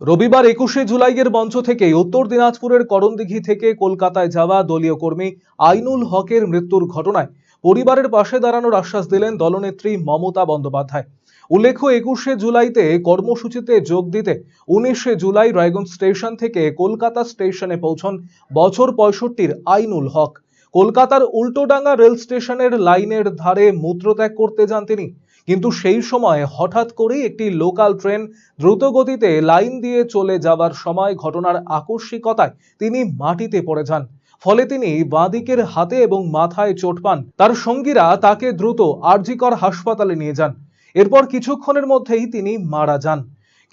রবিবার একুশে জুলাইয়ের মঞ্চ থেকে উত্তর দিনাজপুরের করণদিঘি থেকে কলকাতায় যাওয়া দলীয় কর্মী আইনুল হকের মৃত্যুর ঘটনায় পরিবারের পাশে দাঁড়ানোর আশ্বাস দিলেন দলনেত্রী মমতা বন্দ্যোপাধ্যায়। উল্লেখ্য, একুশে জুলাইতে কর্মসূচিতে যোগ দিতে উনিশে জুলাই রায়গঞ্জ স্টেশন থেকে কলকাতা স্টেশনে পৌঁছন বছর পঁয়ষট্টির আইনুল হক। কলকাতার উল্টোডাঙ্গা রেল স্টেশনের লাইনের ধারে মূত্রত্যাগ করতে যান তিনি। কিন্তু সেই সময় হঠাৎ করেই একটি লোকাল ট্রেন দ্রুতগতিতে লাইন দিয়ে চলে যাবার সময় ঘটনার আকস্মিকতায় তিনি মাটিতে পড়ে যান। ফলে তিনি বাঁদিকের হাতে এবং মাথায় চোট পান। তার সঙ্গীরা তাকে দ্রুত আরজিকর হাসপাতালে নিয়ে যান। এরপর কিছুক্ষণের মধ্যেই তিনি মারা যান।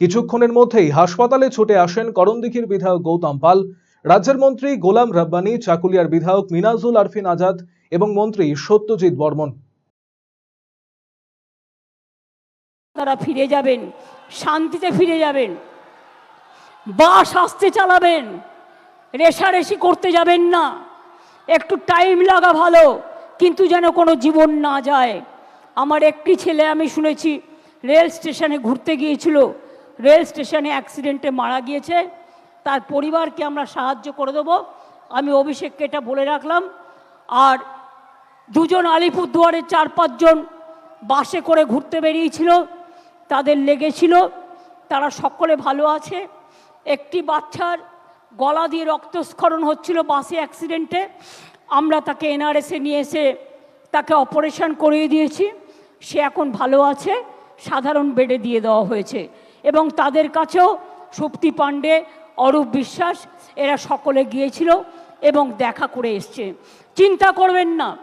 কিছুক্ষণের মধ্যেই হাসপাতালে ছুটে আসেন করণদিঘির বিধায়ক গৌতম পাল, রাজ্যের মন্ত্রী গোলাম রাব্বানি, চাকুলিয়ার বিধায়ক মিনাজুল আরফিন আজাদ এবং মন্ত্রী সত্যজিৎ বর্মন। তারা ফিরে যাবেন, শান্তিতে ফিরে যাবেন, বাস আসতে চালাবেন, রেশারেশি করতে যাবেন না। একটু টাইম লাগা ভালো, কিন্তু যেন কোনো জীবন না যায়। আমার একটি ছেলে আমি শুনেছি, রেল স্টেশনে ঘুরতে গিয়েছিল। রেল স্টেশনে অ্যাক্সিডেন্টে মারা গিয়েছে। তার পরিবারকে আমরা সাহায্য করে দেবো। আমি অভিষেককে এটা বলে রাখলাম। আর দুজন আলিপুরদুয়ারের চার পাঁচজন বাসে করে ঘুরতে বেরিয়েছিল। তাদের লেগেছিল। তারা সকলে ভালো আছে। একটি বাচ্চার গলা দিয়ে রক্তস্খলন হচ্ছিল বাসে অ্যাক্সিডেন্টে। আমরা তাকে এনআরএসে নিয়ে এসে তাকে অপারেশন করিয়ে দিয়েছি। সে এখন ভালো আছে। সাধারণ বেডে দিয়ে দেওয়া হয়েছে। এবং তাদের কাছেও সুপ্তি পাণ্ডে, অরূপ বিশ্বাস, এরা সকলে গিয়েছিল এবং দেখা করে এসছে। চিন্তা করবেন না।